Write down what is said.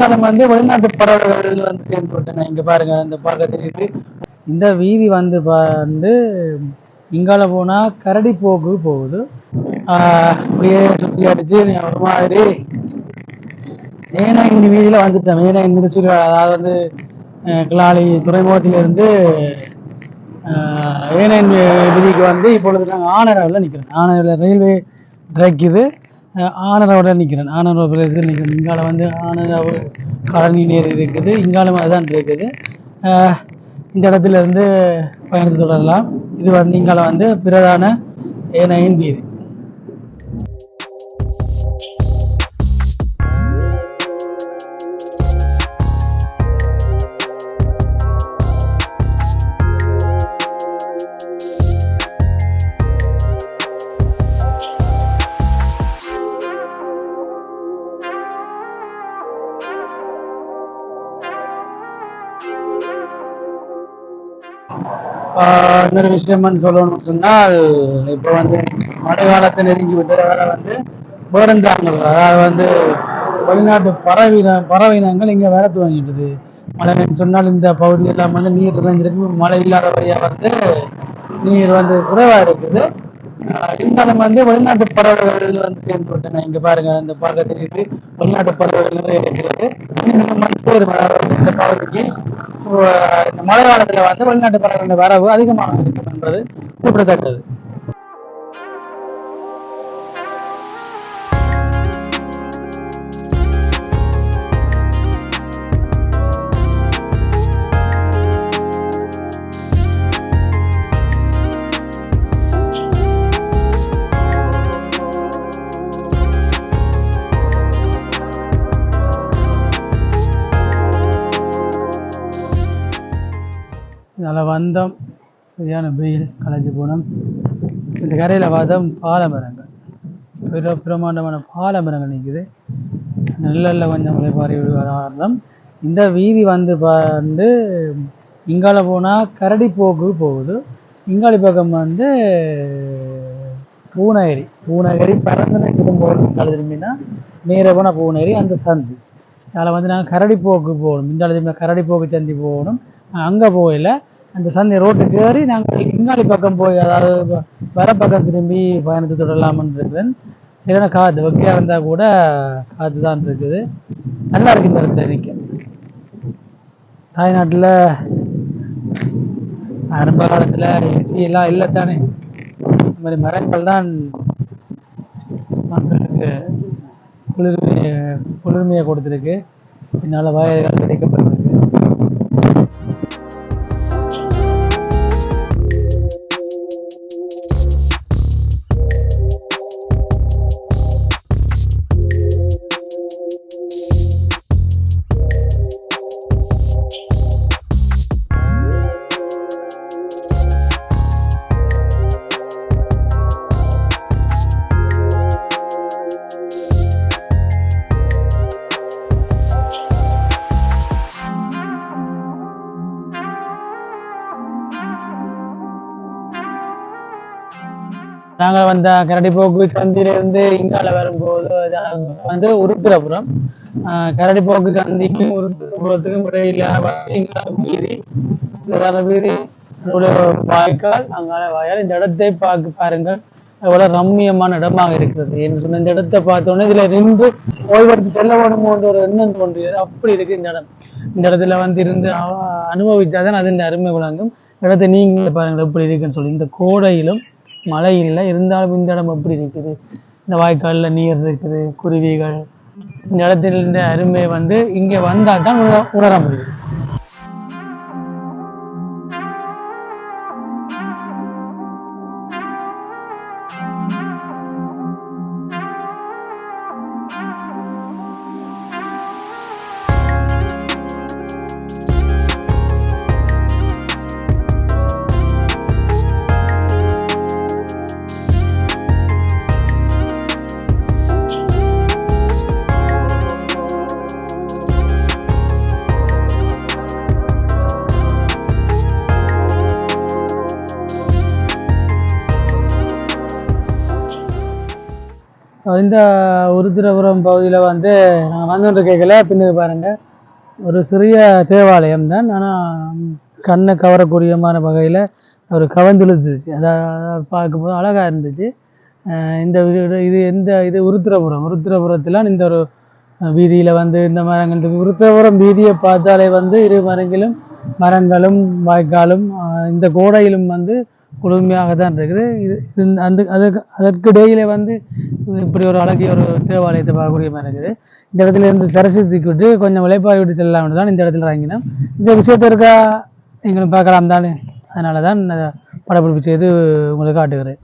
இருந்தாலும் வந்து வெளிநாட்டு பறவைகள் வந்து தென்பட்டன இங்க பாருங்க இந்த பார்க்க தெரியுது. இந்த வீதி வந்து பா- வந்து இங்கால போனா கரடி போக்கு போகுது. ஆஹ் அப்படியே சுத்தி அடிச்சு ஒரு மாதிரி. ஏன்னா இந்த வீதியில வந்துட்டேன். ஏன்னா இந்த திருச்சூர் அதாவது வந்து கிளாலி துறைமுகத்திலிருந்து ஏனையின் வீதிக்கு வந்து இப்பொழுது நாங்கள் ஆனரவில் நிற்கிறேன் ஆனரவில் ரயில்வே ட்ரெக் இது. ஆனரோட நிற்கிறேன் ஆனரவு பிரதேசத்தில் நிற்கிறேன் இங்கால வந்து ஆனரவு காலனி நீர் இருக்குது. இங்காலும் அதுதான் இருக்குது. இந்த இடத்துல இருந்து பயணத்தை தொடரலாம் இது வந்து இங்கால வந்து பிரதான ஏனையின் வீதி. இன்னொரு விஷயம்னு சொல்லணும்னு சொன்னால் இப்போ வந்து மழை காலத்தை நெருங்கி விட்டதால வந்து பேரண்டாங்கள் அதாவது வந்து வெளிநாட்டு பறவை பறவைனங்கள் இங்கே வேற துவங்கிட்டுது. மழைன்னு சொன்னால் இந்த பகுதி எல்லாம் வந்து நீர் நிறைஞ்சிருக்கு மழை இல்லாத வழியாக வந்து நீர் வந்து குறைவா இருக்குது. இருந்தாலும் வந்து வெளிநாட்டு பறவைகள் வந்து தென்பட்டன இங்க பாருங்க இந்த பார்க்க தெரியுது. வெளிநாட்டு பறவைகள் நிறைய இருக்கிறது இந்த பகுதிக்கு இந்த மழை காலத்துல வந்து வெளிநாட்டு பறவைகளோட வரவு அதிகமாக இருக்கும் என்பது குறிப்பிடத்தக்கது. இதில் வந்தோம் சரியான வெயில் கலைஞ்சு போனோம். இந்த கரையில் பார்த்தோம் பாலை மரங்கள் பிற பிரமாண்டமான பாலை மரங்கள் நிற்குது நெல்லில் கொஞ்சம் முளைப்பாரி விடுவாரம் இந்த வீதி வந்து பா- வந்து இங்கால போனால் கரடி போக்கு போகுது. இங்காலி பக்கம் வந்து பூனகிரி பூனகிரி பரந்தனை குடும்பம் இங்கால திரும்பினா நேராக போனால் பூனகிரி அந்த சந்தி. அதில் வந்து நாங்கள் கரடி போக்கு போகணும். இந்த இடத்துல கரடி போக்கு சந்தி போகணும். அங்கே போகல அந்த சந்தி ரோட்டுக்கு ஏறி நாங்கள் இங்காளி பக்கம் போய் அதாவது வர பக்கம் திரும்பி பயணத்தை தொடரலாம்னு இருக்கிறேன் சரியான காற்று வெக்கையாக இருந்தால் கூட காற்று தான் இருக்குது. நல்லா இருக்கு இந்த இடத்துல நிற்க தாய்நாட்டில் ஆரம்ப காலத்தில் ஏசி எல்லாம் இல்லை தானே இந்த மாதிரி மரங்கள் தான் மக்களுக்கு குளிர்மையை குளிர்மையை கொடுத்துருக்கு. இதனால வயல்கள் கிடைக்கப்பட்டிருக்கு நாங்கள் வந்த கரடிப்போக்கு சந்தியிலிருந்து இங்கால வரும்போது வந்து உருட்டுறப்புறம் ஆஹ் கரடிப்போக்கு சந்திக்கும் உருப்பிரபுரத்துக்கும் இடையில வீதி வாய்க்கால் அங்கால வாயால் இந்த இடத்தை பார்க்க பாருங்கள். எவ்வளவு ரம்மியமான இடமாக இருக்கிறது என்று சொன்ன இந்த இடத்தை பார்த்தோன்னே இதுல நின்று ஓய்வெடுத்து செல்ல வேணுமோன்ற ஒரு எண்ணம் தோன்றியது. அப்படி இருக்கு இந்த இடம். இந்த இடத்துல வந்து இருந்து அஹ் அனுபவித்தாதான் அது அதன் அருமை விளங்கும். இடத்தை நீங்க பாருங்கள் எப்படி இருக்குன்னு சொல்லி இந்த கோடையிலும் மழை இல்லை இருந்தாலும் இந்த இடம் எப்படி இருக்குது? இந்த வாய்க்காலில் நீர் இருக்குது குருவிகள். இந்த இடத்துல இந்த அருமை வந்து இங்கே வந்தால் தான் உணர முடியும். இந்த உருத்திரபுரம் பகுதியில் வந்து நான் வந்து கேட்கல. பின்னுக்கு பாருங்கள் ஒரு சிறிய தேவாலயம் தான். ஆனால் கண்ணை கவரக்கூடியமான வகையில் ஒரு கவர்ந்துழுத்துச்சு அதை பார்க்கும்போது அழகாக இருந்துச்சு. இந்த இது எந்த இது உருத்திரபுரம் உருத்திரபுரத்தில் இந்த ஒரு வீதியில் வந்து இந்த மரங்கள் உருத்திரபுரம் வீதியை பார்த்தாலே வந்து இரு மரங்களும் மரங்களும் வாய்க்காலும் இந்த கோடையிலும் வந்து குளுமையாக தான் இருக்குது. இது இந்த- அந்த அதுக்கு அதற்கு இடையில வந்து இப்படி ஒரு அழகிய ஒரு தேவாலயத்தை பார்க்கக்கூடிய மாதிரி இருக்குது. இந்த இடத்துல இருந்து தரிசனத்துக்கு விட்டு கொஞ்சம் விளைப்பாரி விட்டு செல்லலாம் தான் இந்த இடத்துல இறங்கினோம். இந்த விஷயத்தை இருக்கா? நீங்களும் பார்க்கலாம் தானே. அதனால தான் படப்பிடிப்பு செய்து உங்களுக்கு காட்டுகிறேன்.